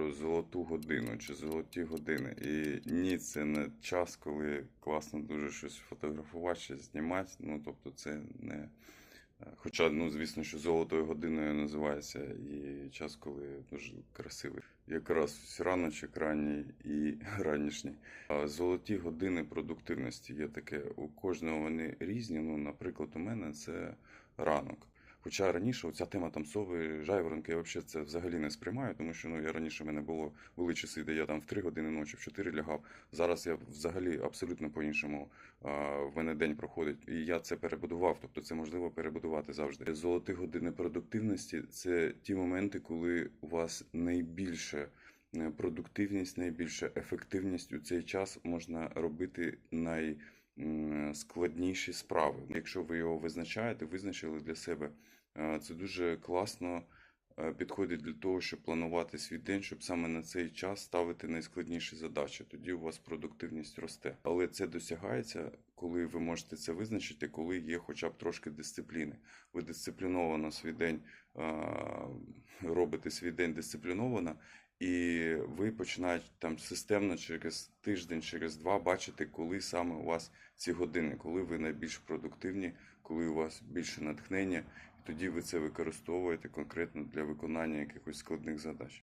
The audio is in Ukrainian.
про золоту годину чи золоті години. І ні, це не час, коли класно дуже щось фотографувати чи знімати. Ну, тобто, це не. е, Хоча, ну, звісно, що золотою годиною називається і час, коли дуже красивий. Якраз раночок ранній і ранішній. Золоті години продуктивності є таке. У кожного вони різні. Ну, наприклад, у мене це ранок. Хоча раніше оця тема там сови, жайворонки, я взагалі це взагалі не сприймаю, тому що ну я раніше в мене було були часи, де я там в 3 години ночі, в 4 лягав. Зараз я взагалі абсолютно по-іншому в мене день проходить, і я це перебудував. Тобто це можливо перебудувати завжди. Золоті години продуктивності це ті моменти, коли у вас найбільше е, продуктивність, найбільша ефективність у цей час можна робити най складніші справи. Якщо ви його визначаєте, визначили для себе, е, це дуже класно підходить для того, щоб планувати свій день, щоб саме на цей час ставити найскладніші задачі. Тоді у вас продуктивність росте. Але це досягається, коли ви можете це визначити, коли є хоча б трошки дисципліни. Ви дисципліновано свій день е, робите свій день дисципліновано. І ви починаєте там системно через тиждень, через два бачити, коли саме у вас ці години, коли ви найбільш продуктивні, коли у вас більше натхнення, тоді ви це використовуєте конкретно для виконання якихось складних задач.